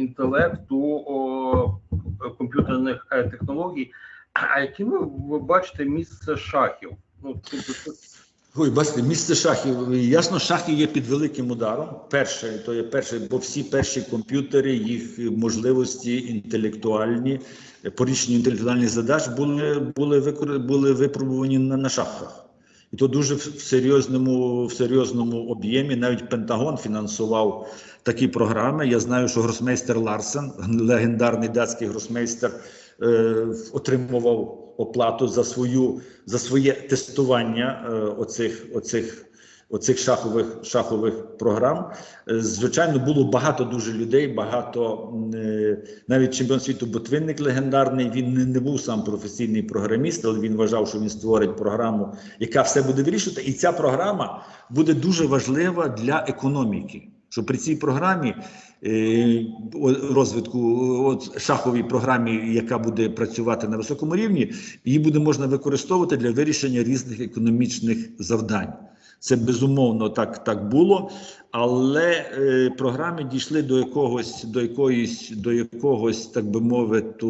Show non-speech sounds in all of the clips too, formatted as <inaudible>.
інтелекту, комп'ютерних е, технологій. А яким ви, ви бачите місце шахів? Ну, тобто, Ой, бачите, місце шахів. Ясно, шахи є під великим ударом. Перше, то є перше, бо всі перші комп'ютери, їх можливості інтелектуальні, по рішенню інтелектуальних задач були, були, викор... були випробувані на, на шахах. І то дуже в серйозному, в серйозному об'ємі. Навіть Пентагон фінансував такі програми. Я знаю, що гросмейстер Ларсен, легендарний датський гросмейстер, е, отримував оплату за свою за своє тестування е, оцих, оцих, оцих шахових шахових програм. Е, Звичайно, було багато дуже людей, багато навіть чемпіон світу Ботвинник легендарний. Він не, не був сам професійний програміст, але він вважав, що він створить програму, яка все буде вирішувати. І ця програма буде дуже важлива для економіки. Що при цій програмі е, розвитку, от шаховій програмі, яка буде працювати на високому рівні, її буде можна використовувати для вирішення різних економічних завдань. Це безумовно так, так було, але е, програми дійшли до якогось, до якоїсь, до якогось, так би мовити,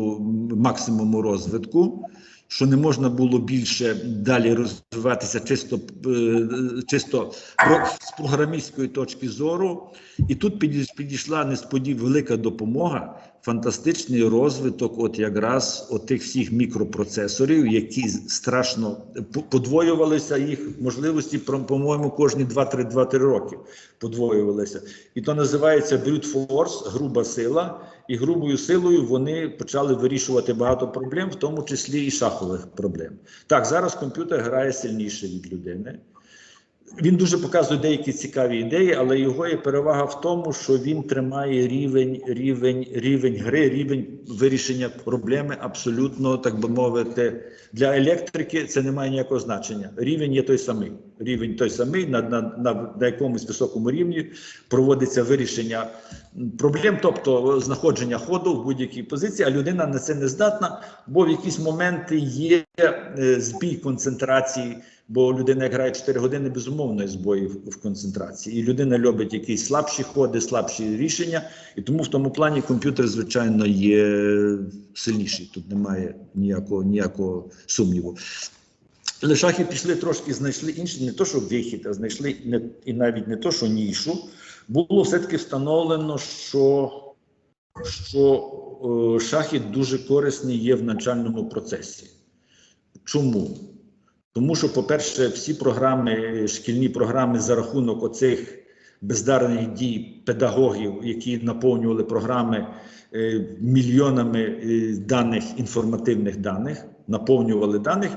максимуму розвитку. Що не можна було більше далі розвиватися чисто, е, чисто з програмістської точки зору, і тут підійш- підійшла несподів велика допомога, фантастичний розвиток, от якраз от тих всіх мікропроцесорів, які страшно по- подвоювалися їх можливості, по-моєму, кожні 2-3 2-3 роки подвоювалися. І то називається brute force, груба сила. І грубою силою вони почали вирішувати багато проблем, в тому числі і шахових проблем. Так, зараз комп'ютер грає сильніше від людини. Він дуже показує деякі цікаві ідеї, але його є перевага в тому, що він тримає рівень, рівень, рівень гри, рівень вирішення проблеми абсолютно, так би мовити, для електрики це не має ніякого значення. Рівень є той самий. Рівень той самий, на, на, на, на якомусь високому рівні проводиться вирішення проблем, тобто знаходження ходу в будь-якій позиції, а людина на це не здатна, бо в якісь моменти є е, збій концентрації. Бо людина, як грає 4 години, безумовно, є збої в, в концентрації. І людина любить якісь слабші ходи, слабші рішення. І тому в тому плані комп'ютер, звичайно, є сильніший. Тут немає ніякого, ніякого сумніву. Але шахи пішли трошки, знайшли інший, не то, що вихід, а знайшли не, і навіть не то, що нішу. Було все-таки встановлено, що, що е, шахи дуже корисні є в навчальному процесі. Чому? Тому що, по-перше, всі програми, шкільні програми за рахунок оцих бездарних дій педагогів, які наповнювали програми е, мільйонами е, даних, інформативних даних, наповнювали даних,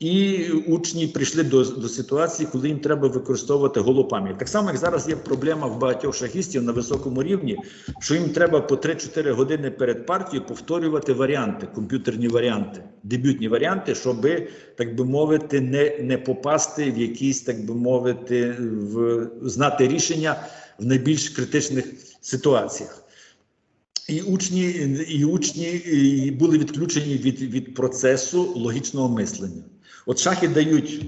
і учні прийшли до, до ситуації, коли їм треба використовувати голопам'ять. Так само, як зараз є проблема в багатьох шахістів на високому рівні, що їм треба по 3-4 години перед партією повторювати варіанти, комп'ютерні варіанти, дебютні варіанти, щоб, так би мовити, не, не попасти в якісь, так би мовити, в знати рішення в найбільш критичних ситуаціях. І учні, і учні були відключені від, від процесу логічного мислення. От шахи дають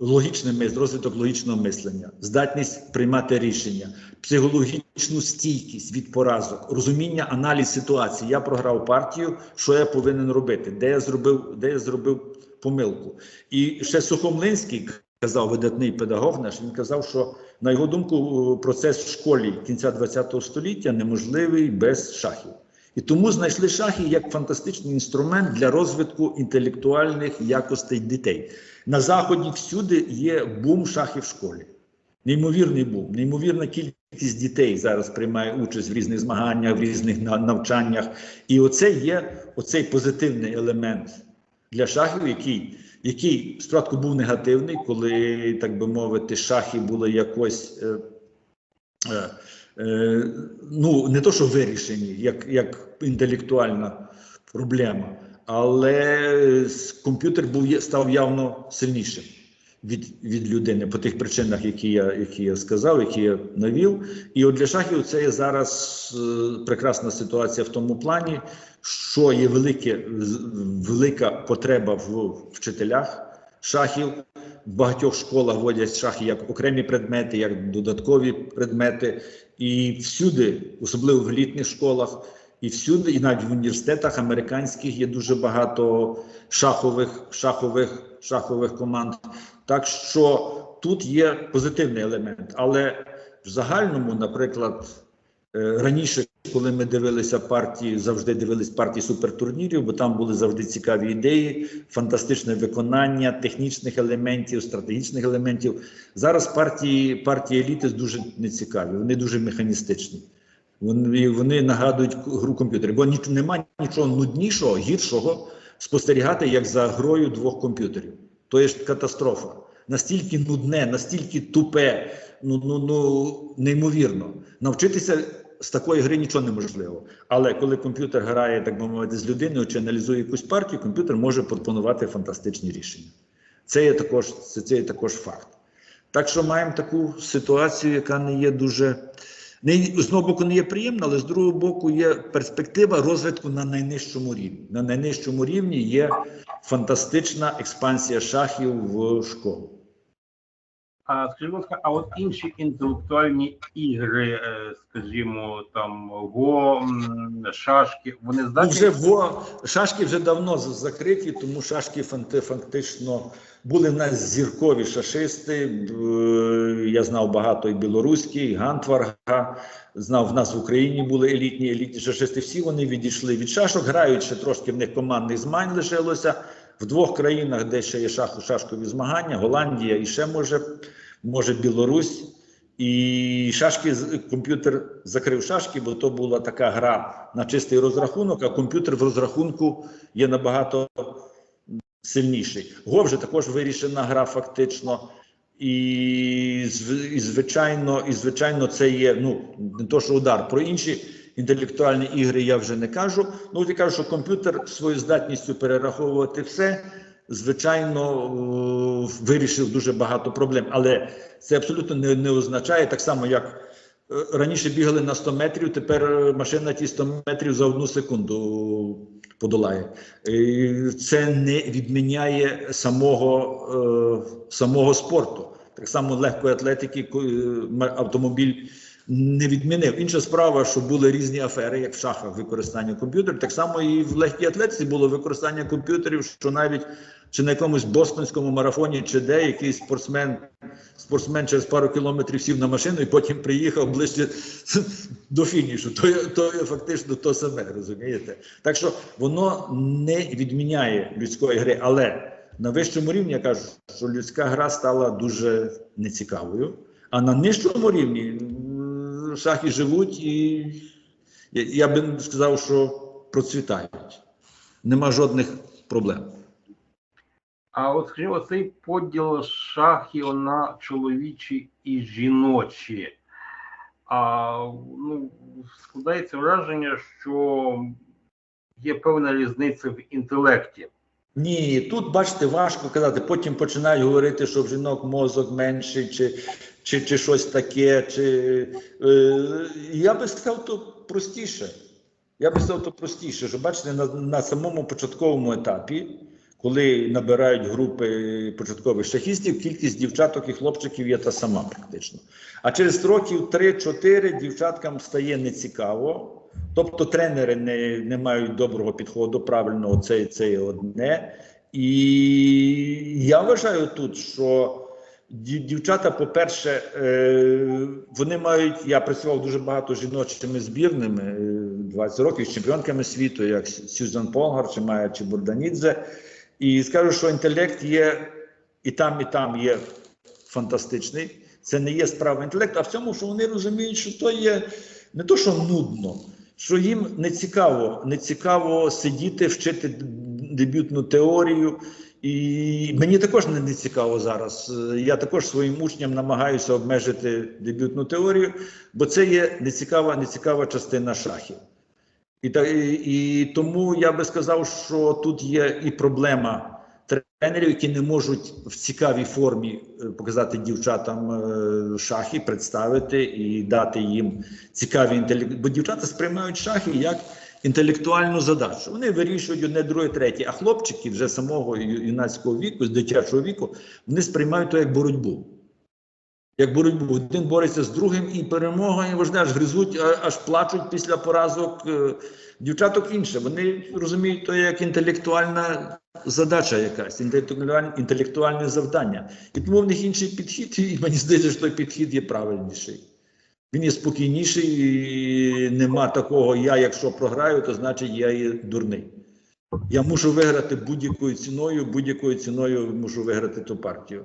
логічне мис- розвиток логічного мислення, здатність приймати рішення, психологічну стійкість від поразок, розуміння, аналіз ситуації. Я програв партію, що я повинен робити, де я зробив, де я зробив помилку. І ще Сухомлинський казав видатний педагог наш. Він казав, що на його думку, процес в школі кінця ХХ століття неможливий без шахів. І тому знайшли шахи як фантастичний інструмент для розвитку інтелектуальних якостей дітей. На заході всюди є бум шахів в школі. Неймовірний бум, неймовірна кількість дітей зараз приймає участь в різних змаганнях, в різних навчаннях. І оце є оцей позитивний елемент для шахів, який, який спочатку був негативний, коли, так би мовити, шахи були якось. Е, е, ну, не то, що вирішені, як, як інтелектуальна проблема, але комп'ютер був, став явно сильнішим від, від людини по тих причинах, які я, які я сказав, які я навів. І от для шахів це є зараз е, прекрасна ситуація в тому плані, що є велике, велика потреба в вчителях шахів. В багатьох школах вводять шахи як окремі предмети, як додаткові предмети. І всюди, особливо в елітних школах, і всюди, і навіть в університетах американських є дуже багато шахових, шахових, шахових команд. Так що тут є позитивний елемент. Але в загальному, наприклад, е, раніше, коли ми дивилися партії, завжди дивились партії супертурнірів, бо там були завжди цікаві ідеї, фантастичне виконання технічних елементів, стратегічних елементів. Зараз партії, партії еліти дуже нецікаві, вони дуже механістичні. Вони, вони нагадують гру комп'ютерів, бо ніч, немає нічого нуднішого, гіршого спостерігати, як за грою двох комп'ютерів. То є ж катастрофа. Настільки нудне, настільки тупе, ну, ну, ну неймовірно. Навчитися з такої гри нічого неможливо. Але коли комп'ютер грає, так би мовити, з людиною чи аналізує якусь партію, комп'ютер може пропонувати фантастичні рішення. Це є також, це, це є також факт. Так що маємо таку ситуацію, яка не є дуже. Не, з одного боку не є приємна, але з другого боку є перспектива розвитку на найнижчому рівні. На найнижчому рівні є фантастична експансія шахів в школу. А скажіть, а от інші інтелектуальні ігри, е, скажімо, там го, шашки, вони здатні вже во шашки вже давно закриті, тому шашки фактично були в нас зіркові шашисти. Я знав багато і білоруські, і Гантварга. Знав, в нас в Україні були елітні елітні шашисти. Всі вони відійшли від шашок, грають ще трошки в них командних змагань лишилося. В двох країнах, де ще є шах, шашкові змагання, Голландія і ще може, може Білорусь. І шашки комп'ютер закрив шашки, бо то була така гра на чистий розрахунок, а комп'ютер в розрахунку є набагато сильніший. Го вже також вирішена гра, фактично. І, і звичайно, і звичайно, це є ну не то, що удар. Про інші інтелектуальні ігри я вже не кажу. Ну от я кажу, що комп'ютер своєю здатністю перераховувати все, звичайно, е, вирішив дуже багато проблем. Але це абсолютно не, не означає так само, як е, раніше бігали на 100 метрів, тепер е, машина ті 100 метрів за одну секунду подолає. Це не відміняє самого, самого спорту. Так само легкої атлетики автомобіль не відмінив. Інша справа, що були різні афери, як в шахах використання комп'ютерів. Так само і в легкій атлетиці було використання комп'ютерів, що навіть чи на якомусь бостонському марафоні, чи де якийсь спортсмен, спортсмен через пару кілометрів сів на машину і потім приїхав ближче <laughs> до фінішу. То, то фактично то саме, розумієте? Так що воно не відміняє людської гри, але на вищому рівні я кажу, що людська гра стала дуже нецікавою. А на нижчому рівні шахи живуть і я, я би сказав, що процвітають. Нема жодних проблем. А от скажімо, цей поділ шахів на чоловічі і жіночі. А, ну, складається враження, що є певна різниця в інтелекті. Ні, тут бачите, важко казати. Потім починають говорити, що в жінок мозок менший, чи, чи, чи щось таке. Чи, е, я би сказав, то простіше. Я би сказав, то простіше, що бачите, на, на самому початковому етапі, коли набирають групи початкових шахістів, кількість дівчаток і хлопчиків є та сама практично. А через років 3-4 дівчаткам стає нецікаво. Тобто тренери не, не мають доброго підходу, правильного це, це одне. І я вважаю тут, що дівчата, по-перше, е, вони мають. Я працював дуже багато жіночими збірними е, 20 років з чемпіонками світу, як Сюзан Полгар, чи Майя чи Бурданідзе. І скажу, що інтелект є і там, і там є фантастичний. Це не є справа інтелекту, а в цьому, що вони розуміють, що то є не то, що нудно, що їм не цікаво, не цікаво сидіти, вчити дебютну теорію. І мені також не, цікаво зараз. Е, Я також своїм учням намагаюся обмежити дебютну теорію, бо це є нецікава, нецікава частина шахів. І, та, і, і тому я би сказав, що тут є і проблема тренерів, які не можуть в цікавій формі е, показати дівчатам е, шахи, представити і дати їм цікаві інтелект. Бо дівчата сприймають шахи як, інтелектуальну задачу. Вони вирішують одне, друге, третє. А хлопчики вже самого юнацького віку, з дитячого віку, вони сприймають то як боротьбу. Як боротьбу. Один бореться з другим, і перемога, і вони аж гризуть, аж плачуть після поразок. Е, Дівчаток інше. Вони розуміють то як інтелектуальна задача якась, інтелектуальне, інтелектуальне завдання. І тому в них інший підхід, і мені здається, що той підхід є правильніший. Він є спокійніший, і нема такого, я якщо програю, то значить я є дурний. Я мушу виграти будь-якою ціною, будь-якою ціною мушу виграти ту партію.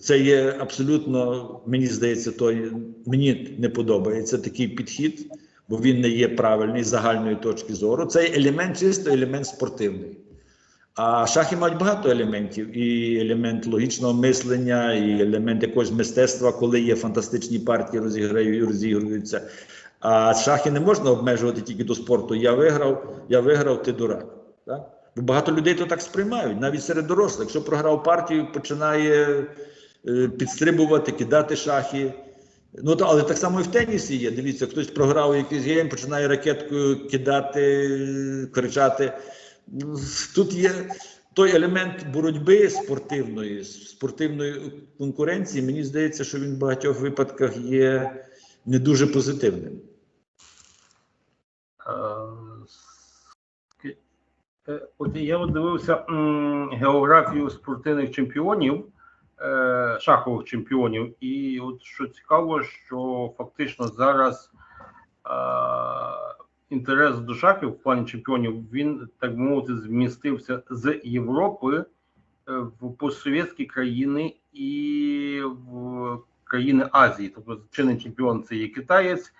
Це є абсолютно, мені здається, той, мені не подобається такий підхід, бо він не є правильний з загальної точки зору. Це елемент, чисто елемент спортивний. А шахи мають багато елементів: і елемент логічного мислення, і елемент якогось мистецтва, коли є фантастичні партії, розіграють, розігруються. А шахи не можна обмежувати тільки до спорту. Я виграв, я виграв, ти дурак. Так? Бо багато людей то так сприймають, навіть серед дорослих. Якщо програв партію, починає е, підстрибувати, кидати шахи. Ну, та, але так само і в тенісі є. Дивіться, хтось програв якийсь гейм, починає ракеткою кидати, кричати. Тут є той елемент боротьби спортивної, спортивної конкуренції. Мені здається, що він в багатьох випадках є не дуже позитивним. Е, е, От я от дивився географію спортивних чемпіонів, е, шахових чемпіонів, і от що цікаво, що фактично зараз інтерес до шахів в плані чемпіонів він так би мовити змістився з Європи е, в постсовєтські країни і в країни Азії. Тобто чинний чемпіон це є китаєць.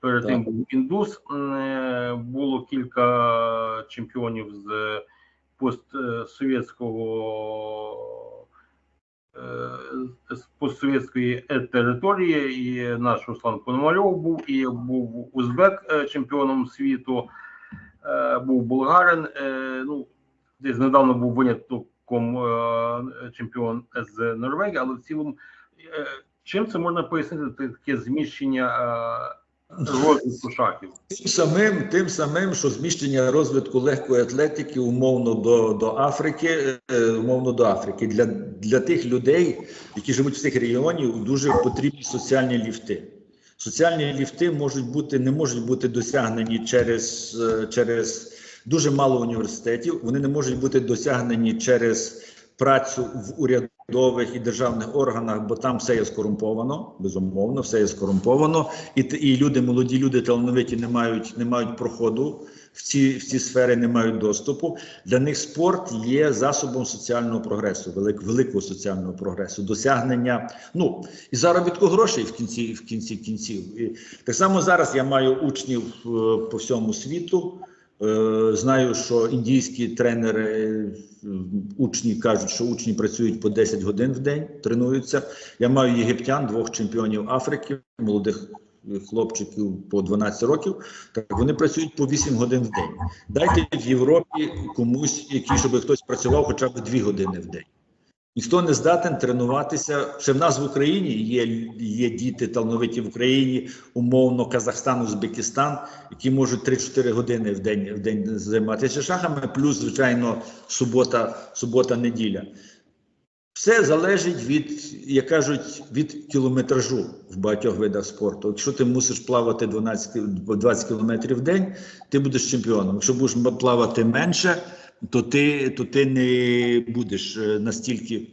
Перед Так. тим був індус. Е, Було кілька чемпіонів з постсовєтського з постсовєтської е, території. І наш Руслан Пономарьов був, і був Узбек е, чемпіоном світу, е, був болгарин. е, Ну, десь недавно був винятком е, чемпіон з Норвегії, але в цілому, е, чим це можна пояснити таке зміщення е? Тим самим, тим самим, що зміщення розвитку легкої атлетики умовно до, до Африки, е, умовно до Африки. Для, для тих людей, які живуть в цих регіонів, дуже потрібні соціальні ліфти. Соціальні ліфти можуть бути, не можуть бути досягнені через, е, через дуже мало університетів. Вони не можуть бути досягнені через працю в урядових і державних органах, бо там все є скорумповано, безумовно, все є скорумповано, і, і люди, молоді люди талановиті не мають, не мають проходу в ці, в ці сфери, не мають доступу. Для них спорт є засобом соціального прогресу, велик, великого соціального прогресу, досягнення ну і заробітку грошей в кінці, в кінці кінців. І так само зараз я маю учнів е, по всьому світу. Е, Знаю, що індійські тренери, е, учні кажуть, що учні працюють по 10 годин в день, тренуються. Я маю єгиптян, двох чемпіонів Африки, молодих хлопчиків по 12 років. Так вони працюють по 8 годин в день. Дайте в Європі комусь, який, щоб хтось працював хоча б 2 години в день. Ніхто не здатен тренуватися. Ще в нас в Україні є, є діти талановиті в Україні, умовно Казахстан, Узбекистан, які можуть 3-4 години в день в день займатися шахами, плюс, звичайно, субота, субота, неділя. Все залежить від, як кажуть, від кілометражу в багатьох видах спорту. Якщо ти мусиш плавати 12, 20 кілометрів в день, ти будеш чемпіоном. Якщо будеш плавати менше, то ти, то ти не будеш е, настільки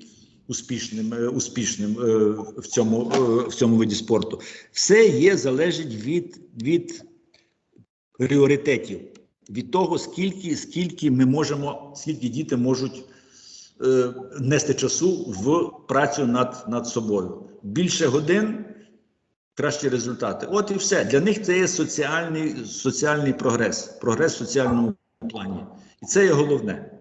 успішним, е, успішним е, в, цьому, в цьому виді спорту. Все є залежить від, від пріоритетів, від того, скільки, скільки ми можемо, скільки діти можуть нести часу в працю над, над собою. Більше годин, кращі результати. От і все. Для них це є соціальний, соціальний прогрес, прогрес в соціальному плані. І це є головне.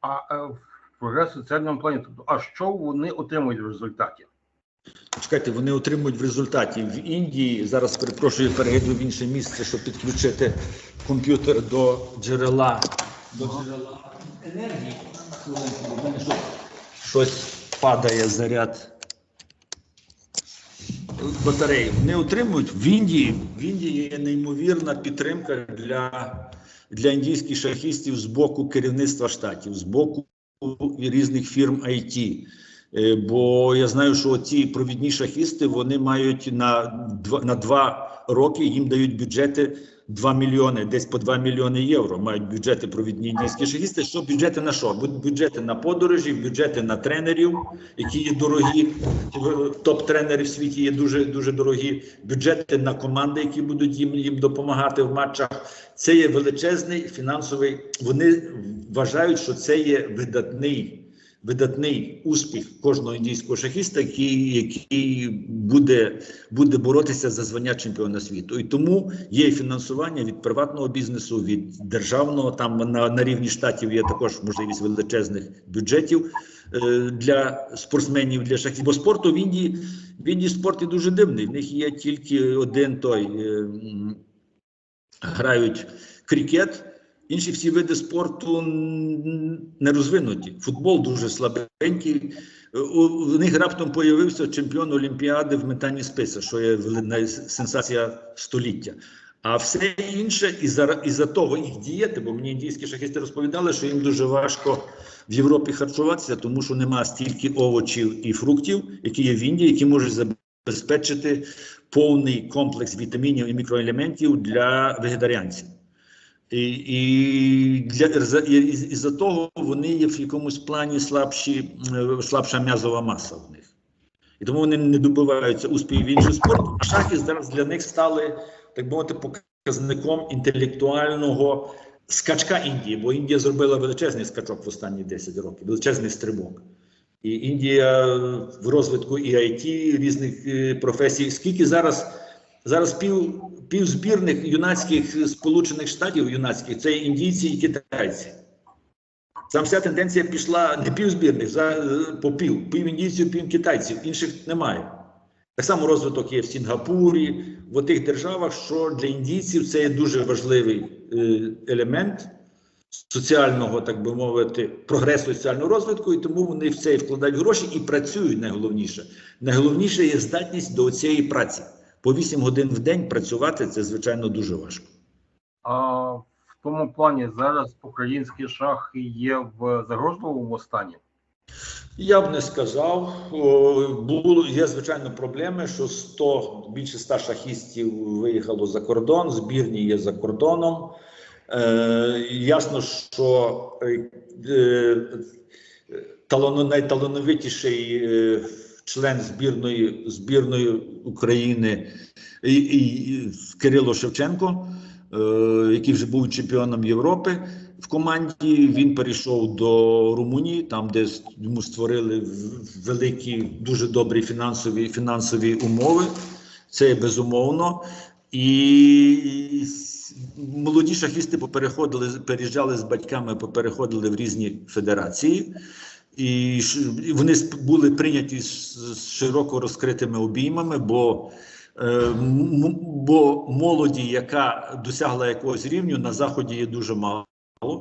А е, в прогрес в соціальному плані, тобто, а що вони отримують в результаті? Чекайте, вони отримують в результаті в Індії. Зараз перепрошую, перейду в інше місце, щоб підключити комп'ютер до джерела. До джерела енергії. Хвилинку, мене щось- Щось падає заряд. батареї. Вони отримують в Індії. В Індії є неймовірна підтримка для, для індійських шахістів з боку керівництва штатів, з боку різних фірм IT. Е, Бо я знаю, що ці провідні шахісти вони мають на два, на два роки їм дають бюджети 2 мільйони, десь по 2 мільйони євро мають бюджети провідні індійські шахісти. Що бюджети на що? Бюджети на подорожі, бюджети на тренерів, які є дорогі. Топ-тренери в світі є дуже дуже дорогі. Бюджети на команди, які будуть їм, їм допомагати в матчах. Це є величезний фінансовий. Вони вважають, що це є видатний видатний успіх кожного індійського шахіста, який, який буде, буде боротися за звання чемпіона світу. І тому є фінансування від приватного бізнесу, від державного. Там на, на рівні штатів є також можливість величезних бюджетів е, для спортсменів, для шахістів. Бо спорту в Індії в Індії спорт є дуже дивний. В них є тільки один той е, грають крикет. Інші всі види спорту не розвинуті. Футбол дуже слабенький. У, у них раптом появився чемпіон Олімпіади в метанні списа, що є сенсація століття. А все інше із-за із того їх дієти, бо мені індійські шахісти розповідали, що їм дуже важко в Європі харчуватися, тому що нема стільки овочів і фруктів, які є в Індії, які можуть забезпечити повний комплекс вітамінів і мікроелементів для вегетаріанців. І, і для і, за того вони є в якомусь плані слабші, е, слабша м'язова маса в них. І тому вони не добиваються успіхів в інший спорт. А шахи зараз для них стали, так би мовити, показником інтелектуального скачка Індії, бо Індія зробила величезний скачок в останні 10 років, величезний стрибок. І Індія в розвитку і IT, різних е, професій. Скільки зараз зараз пів, пів збірних юнацьких Сполучених Штатів юнацьких це індійці і китайці. Там вся тенденція пішла не пів збірних, за е, по пів, пів індійців, пів китайців, інших немає. Так само розвиток є в Сінгапурі, в тих державах, що для індійців це є дуже важливий е, елемент соціального, так би мовити, прогресу соціального розвитку, і тому вони в це вкладають гроші і працюють найголовніше. Найголовніше є здатність до цієї праці. По 8 годин в день працювати це звичайно дуже важко. А в тому плані зараз українські шахи є в загрозливому стані. Я б не сказав. Було є звичайно проблеми, що 100, більше 100 шахістів виїхало за кордон, збірні є за кордоном. Е, ясно, що е, е, найталановитіший е, член збірної збірної України і, і, Кирило Шевченко, е, який вже був чемпіоном Європи в команді. Він перейшов до Румунії, там де йому створили великі, дуже добрі фінансові фінансові умови. Це безумовно. І молоді шахісти попереходили, переїжджали з батьками, попереходили в різні федерації. І вони були прийняті з, широко розкритими обіймами, бо, е, бо молоді, яка досягла якогось рівню, на заході є дуже мало.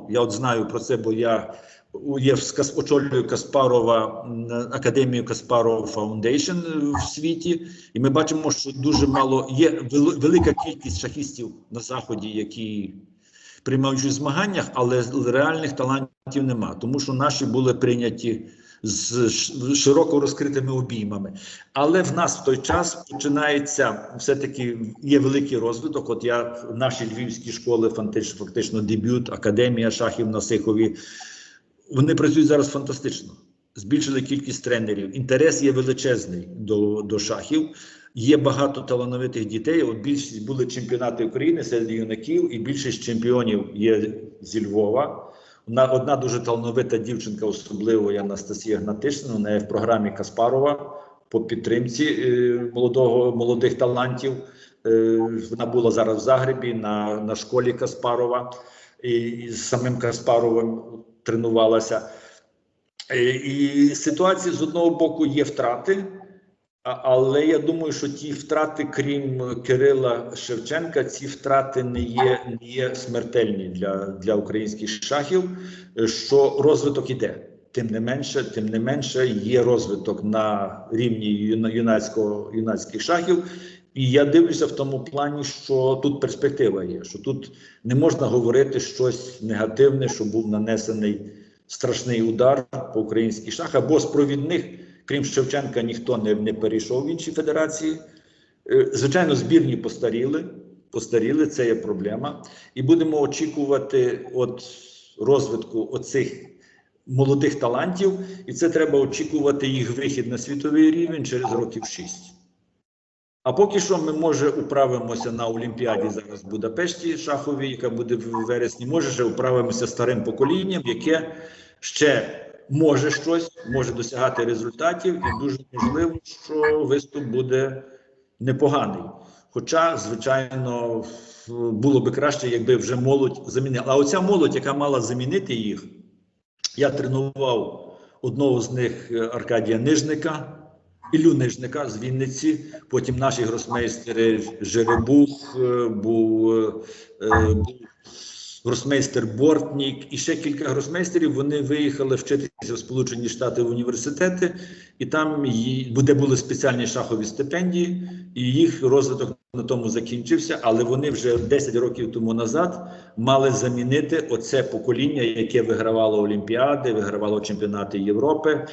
Я от знаю про це, бо я є очолюю Каспарова академію Каспарова Foundation е, в світі, і ми бачимо, що дуже мало є велика кількість шахістів на заході, які приймають участь в змаганнях, але реальних талантів нема, тому що наші були прийняті з широко розкритими обіймами. Але в нас в той час починається все-таки є великий розвиток. От я наші львівські школи, фантич- фактично дебют, академія шахів на Сихові. Вони працюють зараз фантастично. Збільшили кількість тренерів. Інтерес є величезний до, до шахів. Є багато талановитих дітей. От більшість були чемпіонати України серед юнаків, і більшість чемпіонів є зі Львова. Одна, одна дуже талановита дівчинка, особливо Анастасія Гнатишина, вона є в програмі Каспарова по підтримці е, молодого, молодих талантів. Е, вона була зараз в Загребі на, на школі Каспарова і, і з самим Каспаровим тренувалася. Е, І ситуація з одного боку є втрати, але я думаю, що ті втрати, крім Кирила Шевченка, ці втрати не є, не є смертельні для, для українських шахів, що розвиток іде. тим не менше, тим не менше, є розвиток на рівні юна- юнацького юнацьких шахів. І я дивлюся в тому плані, що тут перспектива є, що тут не можна говорити щось негативне, що був нанесений страшний удар по українських шахах, бо з провідних, крім Шевченка, ніхто не, не перейшов в інші федерації. Е, Звичайно, збірні постаріли, постаріли, це є проблема. І будемо очікувати от розвитку оцих молодих талантів, і це треба очікувати їх вихід на світовий рівень через років 6. А поки що ми може управимося на Олімпіаді зараз в Будапешті шаховій, яка буде в вересні. Може ще управимося старим поколінням, яке ще може щось, може досягати результатів, і дуже можливо, що виступ буде непоганий. Хоча, звичайно, було би краще, якби вже молодь замінила. А оця молодь, яка мала замінити їх, я тренував одного з них е, Аркадія Нижника, Ілю Нижника з Вінниці. Потім наші гросмейстери Жеребух, е, був, е, е, був гросмейстер Бортнік і ще кілька гросмейстерів. Вони виїхали вчитися в Сполучені Штати в університети, і там де були спеціальні шахові стипендії, і їх розвиток на тому закінчився. Але вони вже 10 років тому назад мали замінити оце покоління, яке вигравало Олімпіади, вигравало чемпіонати Європи.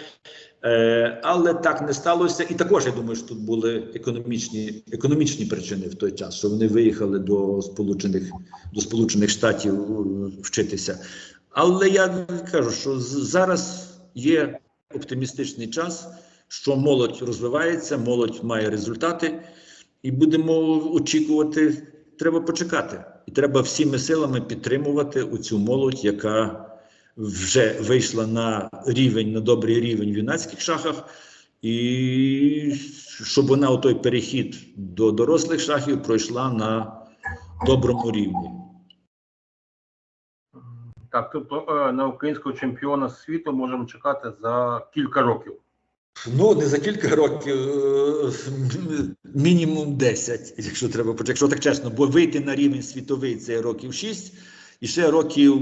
Е, але так не сталося. І також я думаю, що тут були економічні, економічні причини в той час, що вони виїхали до Сполучених, до Сполучених Штатів е, вчитися. Але я кажу, що зараз є оптимістичний час, що молодь розвивається, молодь має результати, і будемо очікувати. Треба почекати, і треба всіми силами підтримувати оцю молодь, яка вже вийшла на рівень, на добрий рівень в юнацьких шахах, і щоб вона у той перехід до дорослих шахів пройшла на доброму рівні. Так, тобто е, на українського чемпіона світу можемо чекати за кілька років. Ну, не за кілька років, е, мінімум 10, якщо треба почати. Якщо так чесно, бо вийти на рівень світовий це років 6, і ще років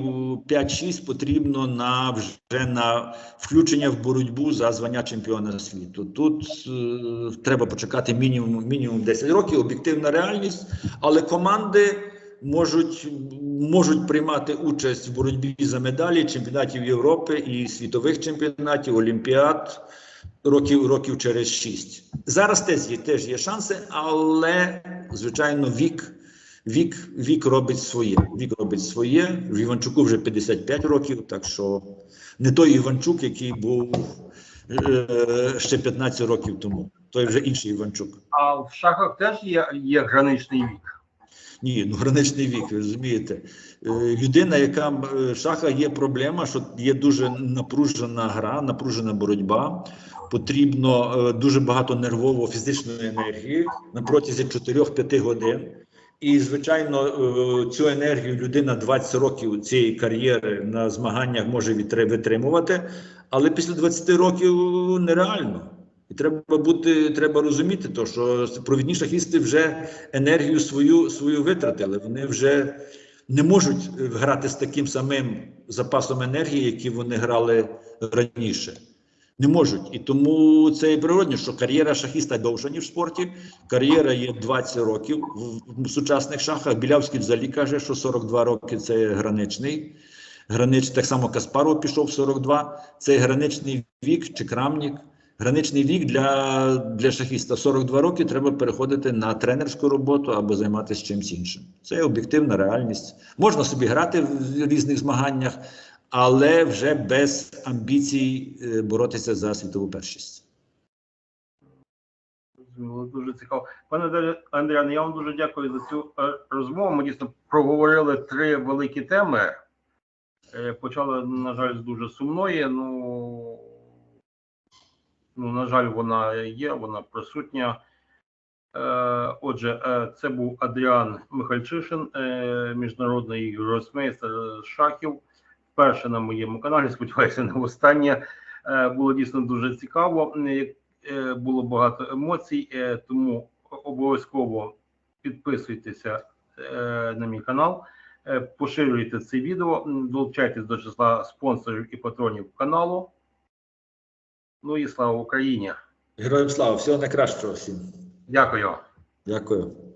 5-6 потрібно на вже на включення в боротьбу за звання чемпіона світу. Тут е, треба почекати мінімум, мінімум 10 років, об'єктивна реальність, але команди. Можуть можуть приймати участь в боротьбі за медалі чемпіонатів Європи і світових чемпіонатів, олімпіад років років через шість. Зараз теж є теж є шанси, але звичайно вік. Вік, вік робить своє. Вік робить своє. В Іванчуку вже 55 років, так що не той Іванчук, який був е, ще 15 років тому. Той вже інший Іванчук. А в шахах теж є, є граничний вік. Ні, ну граничний вік, ви розумієте. Е, Людина, яка е, в шахах є проблема, що є дуже напружена гра, напружена боротьба. Потрібно е, дуже багато нервово-фізичної енергії на протязі 4-5 годин. І, звичайно, е, цю енергію людина 20 років цієї кар'єри на змаганнях може витримувати, але після 20 років нереально. І треба бути, треба розуміти, то, що провідні шахісти вже енергію свою, свою витратили. Вони вже не можуть грати з таким самим запасом енергії, які вони грали раніше. Не можуть. І тому це і природно, що кар'єра шахіста довша, ніж в спорті. Кар'єра є 20 років в, сучасних шахах. Білявський взагалі каже, що 42 роки це граничний. Гранич, так само Каспаров пішов в 42. Це граничний вік чи крамнік. Граничний вік для, для шахіста 42 роки треба переходити на тренерську роботу або займатися чимось іншим. Це об'єктивна реальність. Можна собі грати в різних змаганнях, але вже без амбіцій е, боротися за світову першість. Дуже цікаво. Пане Андріане, я вам дуже дякую за цю е, розмову. Ми дійсно проговорили три великі теми. Е, Почали, на жаль, з дуже сумної. Ну, ну на жаль, вона є, вона присутня. Отже, це був Адріан Михальчишин, міжнародний гросмейстер шахів. Вперше на моєму каналі, <laughs> сподіваюся, не востаннє. Е, Було дійсно дуже цікаво. Е, е, Було багато емоцій, тому обов'язково підписуйтеся на мій канал, поширюйте це відео, долучайтесь до числа спонсорів і патронів каналу. Ну і слава Україні. Героям слава, всього найкращого всім. Дякую. Дякую.